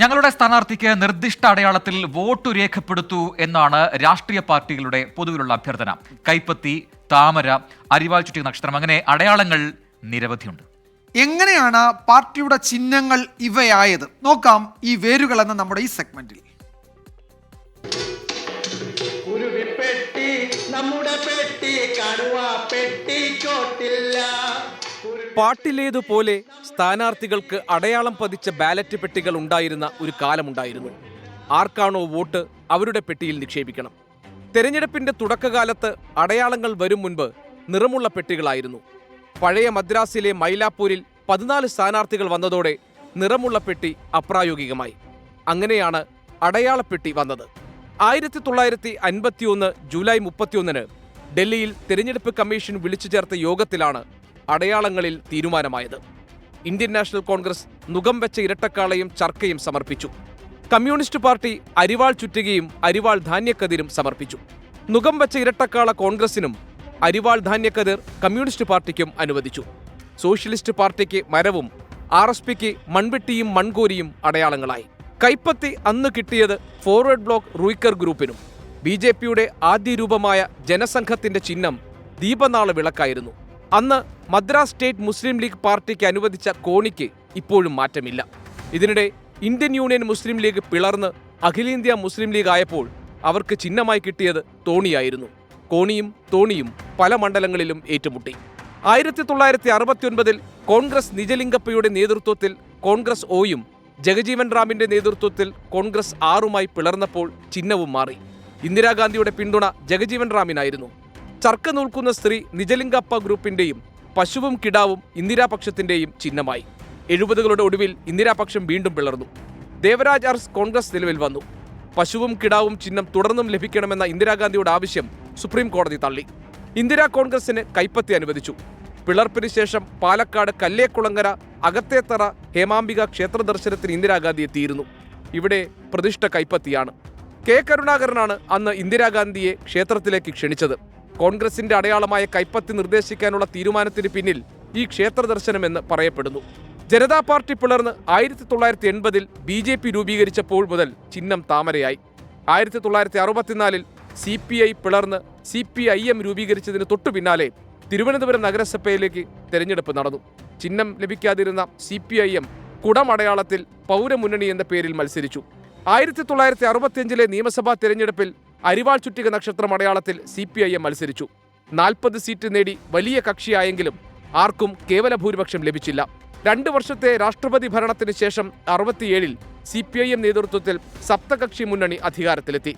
ഞങ്ങളുടെ സ്ഥാനാർത്ഥിക്ക് നിർദ്ദിഷ്ട അടയാളത്തിൽ വോട്ട് രേഖപ്പെടുത്തു എന്നാണ് രാഷ്ട്രീയ പാർട്ടികളുടെ പൊതുവിലുള്ള അഭ്യർത്ഥന. കൈപ്പത്തി താമര അരിവാൾ ചുറ്റി നക്ഷത്രം അങ്ങനെ അടയാളങ്ങൾ നിരവധിയുണ്ട്. എങ്ങനെയാണ് പാർട്ടിയുടെ ചിഹ്നങ്ങൾ ഇവയായത്? നോക്കാം ഈ വേരുകൾ എന്ന നമ്മുടെ ഈ സെഗ്മെന്റിൽ. നമ്മുടെ പെട്ടി കടുവ പെട്ടി ചോട്ടില്ല. പാട്ടിലേതുപോലെ സ്ഥാനാർത്ഥികൾക്ക് അടയാളം പതിച്ച ബാലറ്റ് പെട്ടികൾ ഉണ്ടായിരുന്ന ഒരു കാലമുണ്ടായിരുന്നു. ആർക്കാണോ വോട്ട് അവരുടെ പെട്ടിയിൽ നിക്ഷേപിക്കണം. തെരഞ്ഞെടുപ്പിന്റെ തുടക്കകാലത്ത് അടയാളങ്ങൾ വരും മുൻപ് നിറമുള്ള പെട്ടികളായിരുന്നു. പഴയ മദ്രാസിലെ മൈലാപ്പൂരിൽ പതിനാല് സ്ഥാനാർത്ഥികൾ വന്നതോടെ നിറമുള്ള പെട്ടി അപ്രായോഗികമായി. അങ്ങനെയാണ് അടയാളപ്പെട്ടി വന്നത്. ആയിരത്തി തൊള്ളായിരത്തി അൻപത്തിയൊന്ന് ജൂലൈ മുപ്പത്തിയൊന്നിന് ഡൽഹിയിൽ തെരഞ്ഞെടുപ്പ് കമ്മീഷൻ വിളിച്ചു ചേർത്ത യോഗത്തിലാണ് അടയാളങ്ങളിൽ തീരുമാനമായത്. ഇന്ത്യൻ നാഷണൽ കോൺഗ്രസ് നുകം വെച്ച ഇരട്ടക്കാളയും ചർക്കയും സമർപ്പിച്ചു. കമ്മ്യൂണിസ്റ്റ് പാർട്ടി അരിവാൾ ചുറ്റുകയും അരിവാൾ ധാന്യക്കതിരും സമർപ്പിച്ചു. നുകം വെച്ച ഇരട്ടക്കാള കോൺഗ്രസിനും അരിവാൾ ധാന്യക്കതിർ കമ്മ്യൂണിസ്റ്റ് പാർട്ടിക്കും അനുവദിച്ചു. സോഷ്യലിസ്റ്റ് പാർട്ടിക്ക് മരവും ആർ എസ് പിക്ക് മൺവെട്ടിയും മൺകോരിയും അടയാളങ്ങളായി. കൈപ്പത്തി അന്ന് കിട്ടിയത് ഫോർവേഡ് ബ്ലോക്ക് റൂയിക്കർ ഗ്രൂപ്പിനും. ബി ജെ പിയുടെ ആദ്യ രൂപമായ ജനസംഘത്തിന്റെ ചിഹ്നം ദീപനാള വിളക്കായിരുന്നു അന്ന് മദ്രാസ് സ്റ്റേറ്റ് മുസ്ലിം ലീഗ് പാർട്ടിക്ക് അനുവദിച്ച കോണിക്ക് ഇപ്പോഴും മാറ്റമില്ല. ഇതിനിടെ ഇന്ത്യൻ യൂണിയൻ മുസ്ലിം ലീഗ് പിളർന്ന് അഖിലേന്ത്യാ മുസ്ലിം ലീഗ് ആയപ്പോൾ അവർക്ക് ചിഹ്നമായി കിട്ടിയത് തോണിയായിരുന്നു. കോണിയും തോണിയും പല മണ്ഡലങ്ങളിലും ഏറ്റുമുട്ടി. ആയിരത്തി തൊള്ളായിരത്തി അറുപത്തിയൊൻപതിൽ കോൺഗ്രസ് നിജലിംഗപ്പയുടെ നേതൃത്വത്തിൽ കോൺഗ്രസ് ഒയും ജഗജീവൻ റാമിന്റെ നേതൃത്വത്തിൽ കോൺഗ്രസ് ആറുമായി പിളർന്നപ്പോൾ ചിഹ്നവും മാറി. ഇന്ദിരാഗാന്ധിയുടെ പിന്തുണ ജഗജീവൻ റാമിനായിരുന്നു. ചർക്ക നൂൽക്കുന്ന സ്ത്രീ നിജലിംഗപ്പ ഗ്രൂപ്പിന്റെയും പശുവും കിടാവും ഇന്ദിരാപക്ഷത്തിന്റെയും ചിഹ്നമായി. എഴുപതുകളുടെ ഒടുവിൽ ഇന്ദിരാപക്ഷം വീണ്ടും പിളർന്നു. ദേവരാജ് ആർസ് കോൺഗ്രസ് നിലവിൽ വന്നു. പശുവും കിടാവും ചിഹ്നം തുടർന്നും ലഭിക്കണമെന്ന ഇന്ദിരാഗാന്ധിയുടെ ആവശ്യം സുപ്രീം കോടതി തള്ളി. ഇന്ദിരാ കോൺഗ്രസിന് കൈപ്പത്തി അനുവദിച്ചു. പിളർപ്പിന് ശേഷം പാലക്കാട് കല്ലേക്കുളങ്ങര അകത്തേത്തറ ഹേമാംബിക ക്ഷേത്ര ദർശനത്തിന് ഇന്ദിരാഗാന്ധി എത്തിയിരുന്നു ഇവിടെ പ്രതിഷ്ഠ കൈപ്പത്തിയാണ്. കെ കരുണാകരനാണ് അന്ന് ഇന്ദിരാഗാന്ധിയെ ക്ഷേത്രത്തിലേക്ക് ക്ഷണിച്ചത്. കോൺഗ്രസിന്റെ അടയാളമായ കൈപ്പത്തി നിർദ്ദേശിക്കാനുള്ള തീരുമാനത്തിന് പിന്നിൽ ഈ ക്ഷേത്ര ദർശനമെന്ന് പറയപ്പെടുന്നു. ജനതാ പാർട്ടി പിളർന്ന് ആയിരത്തി തൊള്ളായിരത്തി എൺപതിൽ ബി ജെ പി രൂപീകരിച്ചപ്പോൾ മുതൽ ചിഹ്നം താമരയായി. ആയിരത്തി തൊള്ളായിരത്തി അറുപത്തിനാലിൽ സി പി ഐ പിളർന്ന് സി പി ഐ എം രൂപീകരിച്ചതിന് തൊട്ടു പിന്നാലെ തിരുവനന്തപുരം നഗരസഭയിലേക്ക് തെരഞ്ഞെടുപ്പ് നടന്നു. ചിഹ്നം ലഭിക്കാതിരുന്ന സി പി ഐ എം കുടമടയാളത്തിൽ പൗരമുന്നണി എന്ന പേരിൽ മത്സരിച്ചു. ആയിരത്തി തൊള്ളായിരത്തി അറുപത്തിയഞ്ചിലെ നിയമസഭാ തെരഞ്ഞെടുപ്പിൽ അരിവാൾ ചുറ്റിക നക്ഷത്രം അടയാളത്തിൽ സി പി ഐ എം മത്സരിച്ചു. നാൽപ്പത് സീറ്റ് നേടി വലിയ കക്ഷിയായെങ്കിലും ആർക്കും കേവല ഭൂരിപക്ഷം ലഭിച്ചില്ല. രണ്ട് വർഷത്തെ രാഷ്ട്രപതി ഭരണത്തിന് ശേഷം അറുപത്തിയേഴിൽ സി പി ഐ എം നേതൃത്വത്തിൽ സപ്തകക്ഷി മുന്നണി അധികാരത്തിലെത്തി.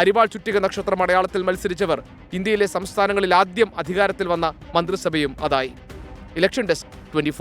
അരിവാൾ ചുറ്റിക നക്ഷത്രം അടയാളത്തിൽ മത്സരിച്ചവർ ഇന്ത്യയിലെ സംസ്ഥാനങ്ങളിൽ ആദ്യം അധികാരത്തിൽ വന്ന മന്ത്രിസഭയും അതായി. Election desk twenty